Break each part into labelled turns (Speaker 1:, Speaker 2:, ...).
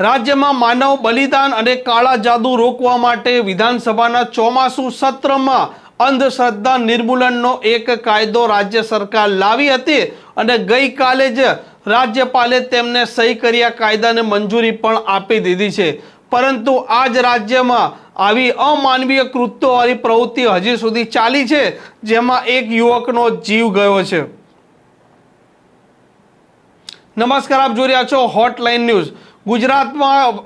Speaker 1: રાજ્યમાં માનવ બલિદાન અને કાળા જાદુ રોકવા માટે વિધાનસભાના ચોમાસુ સત્રમાં અંધશ્રદ્ધા નિર્મૂલનનો એક કાયદો રાજ્ય સરકાર લાવી હતી અને ગઈકાલે જ રાજ્યપાલે તેમને સહી કર્યા કાયદાને મંજૂરી પણ આપી દીધી છે. પરંતુ આજ રાજ્યમાં આવી અમાનવીય કૃત્યોવાળી પ્રવૃત્તિ હજી સુધી ચાલી છે, જેમાં એક યુવકનો જીવ ગયો છે. નમસ્કાર, આપ જોઈ રહ્યા છો હોટલાઇન ન્યૂઝ ગુજરાતમાં,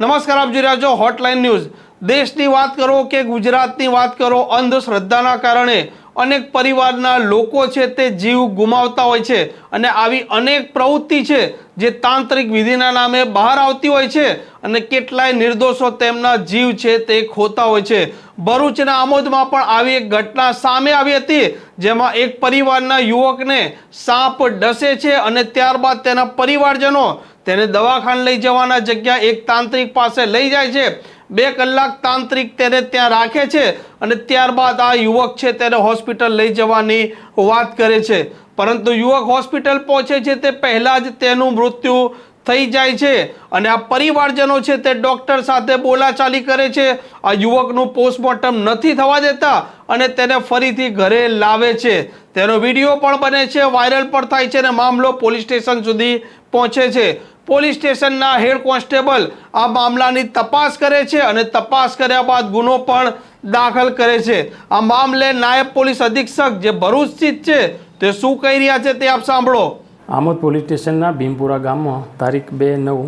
Speaker 1: નમસ્કાર આપ જોઈ રહ્યા છો હોટલાઇન ન્યૂઝ દેશની વાત કરો કે ગુજરાતની વાત કરો, અંધશ્રદ્ધાના કારણે અનેક પરિવારના લોકો છે તે જીવ ગુમાવતા હોય છે અને આવી અનેક પ્રવૃત્તિ છે જે તાંત્રિક વિધિના નામે બહાર આવતી હોય છે અને કેટલાય નિર્દોષો તેમના જીવ છે તે ખોતા હોય છે. ભરૂચના આમોદમાં પણ આવી એક ઘટના સામે આવી હતી, જેમાં એક પરિવારના યુવકને સાપ ડસે છે અને ત્યારબાદ તેના પરિવારજનો તેને દવાખાને લઈ જવાના જગ્યા એક તાંત્રિક પાસે લઈ જાય છે. બે કલાક તાંત્રિક તેને ત્યાં રાખે છે અને ત્યારબાદ આ યુવક છે તેને હોસ્પિટલ લઈ જવાની વાત કરે છે. પરંતુ યુવક હોસ્પિટલ પહોંચે છે તે પહેલાં જ તેનું મૃત્યુ થઈ જાય છે અને આ પરિવારજનો છે તે ડૉક્ટર સાથે બોલાચાલી કરે છે. આ યુવકનું પોસ્ટમોર્ટમ નથી થવા દેતા અને તેને ફરીથી ઘરે લાવે છે. તેનો વીડિયો પણ બને છે, વાયરલ પણ થાય છે અને મામલો પોલીસ સ્ટેશન સુધી પહોંચે છે. પોલીસ સ્ટેશનના હેડ કોન્સ્ટેબલ આ મામલાની તપાસ કરે છે અને તપાસ કર્યા બાદ ગુનો પણ દાખલ કરે છે. આ મામલે નાયબ પોલીસ અધિક્ષક જે ભરૂચ સ્થિત છે તે શું કહી રહ્યા છે તે આપ સાંભળો.
Speaker 2: આમોદ પોલીસ સ્ટેશનના ભીમપુરા ગામમાં તારીખ બે નવ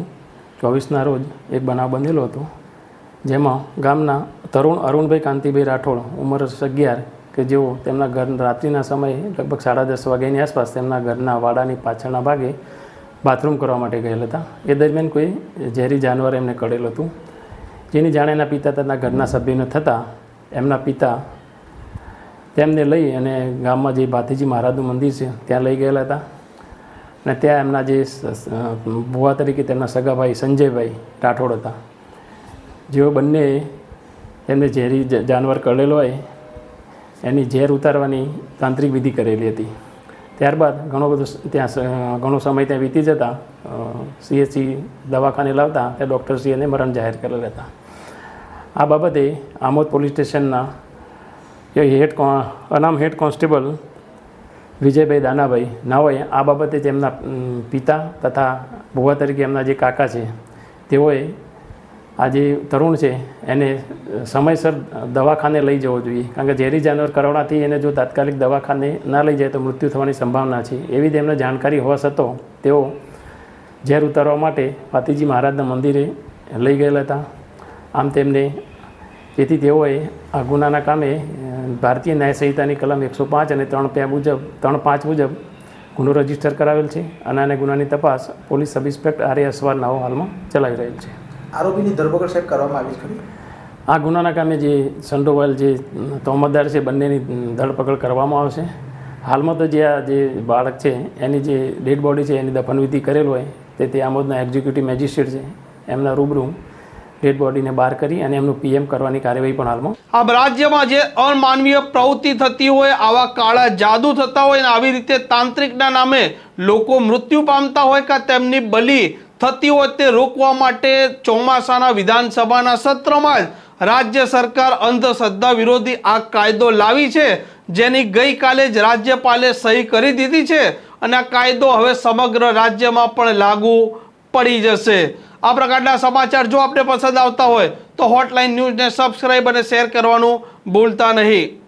Speaker 2: ચોવીસના રોજ એક બનાવ બનેલો હતો, જેમાં ગામના તરુણ અરુણભાઈ કાંતિભાઈ રાઠોડ, ઉંમર અગિયાર, કે જેઓ તેમના ઘર રાત્રિના સમયે લગભગ સાડા દસ વાગ્યાની આસપાસ તેમના ઘરના વાડાની પાછળના ભાગે બાથરૂમ કરવા માટે ગયેલા હતા. એ દરમિયાન કોઈ ઝેરી જાનવર એમને કરેલું હતું. જેની જાણે એના પિતા તેના ઘરના સભ્યને થતાં એમના પિતા તેમને લઈ અને ગામમાં જે ભાતીજી મહારાજનું મંદિર છે, ત્યાં લઈ ગયેલા હતા. અને ત્યાં એમના જે ભુવા તરીકે તેમના સગાભાઈ સંજયભાઈ રાઠોડ હતા. જેઓ બંને તેમને ઝેરી જાનવર કરેલો હોય, એની ઝેર ઉતારવાની તાંત્રિક વિધિ કરેલી હતી. ત્યારબાદ ઘણો બધો ત્યાં ઘણો સમય ત્યાં વીતી જતા સીએચસી દવાખાને લાવતા, ત્યાં ડૉક્ટરશ્રી એને મરણ જાહેર કરેલા હતા. આ બાબતે આમોદ પોલીસ સ્ટેશનના હેડ અનામ હેડ કોન્સ્ટેબલ વિજયભાઈ દાનાભાઈ નાઓએ આ બાબતે તેમના પિતા તથા ભુવા તરીકે એમના જે કાકા છે, તેઓએ આ જે તરુણ છે એને સમયસર દવાખાને લઈ જવો જોઈએ. કારણ કે ઝેરી જાનવર કરોડાથી એને જો તાત્કાલિક દવાખાને ના લઈ જાય તો મૃત્યુ થવાની સંભાવના છે. એવી તેમને જાણકારી હોવા છતાં તેઓ ઝેર ઉતારવા માટે પાતીજી મહારાજના મંદિરે લઈ ગયેલા હતા. આમ તેમને, તેથી તેઓએ આ ગુનાના કામે ભારતીય ન્યાય સંહિતાની કલમ એકસો પાંચ અને ત્રણ પે મુજબ ત્રણ પાંચ મુજબ ગુનો રજિસ્ટર કરાવેલ છે અને આને ગુનાની તપાસ police sub inspector R A Asvar નવો હાલમાં ચલાવી રહેલ છે.
Speaker 3: આરોપીની ધરપકડ સાહેબ કરવામાં આવી છે
Speaker 2: આ ગુનાના કામે જે સંડોવાયેલ જે તોમતદાર છે બંનેની ધરપકડ કરવામાં આવશે હાલમાં તો જે આ જે બાળક છે એની જે ડેડ બોડી છે એની દફનવિધિ કરેલ હોય તે તે આમોદના એક્ઝિક્યુટિવ મેજિસ્ટ્રેટ છે. એમના રૂબરૂ ડેડ બોડીને બહાર કરી અને એમનું પીએમ કરવાની કાર્યવાહી પણ હાલમાં.
Speaker 1: આ રાજ્યમાં જે અમાનવીય પ્રવૃત્તિ થતી હોય, આવા કાળા જાદુ થતા હોય અને આવી રીતે તાંત્રિકના નામે લોકો મૃત્યુ પામતા હોય કે તેમની બલિ થતી હોય તે રોકવા માટે ચોમાસાના વિધાનસભાના સત્રમાં જ રાજ્ય સરકાર અંધશ્રદ્ધા વિરોધી આ કાયદો લાવી છે, જેની ગઈકાલે જ રાજ્યપાલે સહી કરી દીધી છે અને આ કાયદો હવે સમગ્ર રાજ્યમાં પણ લાગુ પડી જશે. આ પ્રકારના સમાચાર જો આપને પસંદ આવતા હોય તો હોટલાઇન ન્યૂઝને સબસ્ક્રાઇબ અને શેર કરવાનું ભૂલતા નહીં.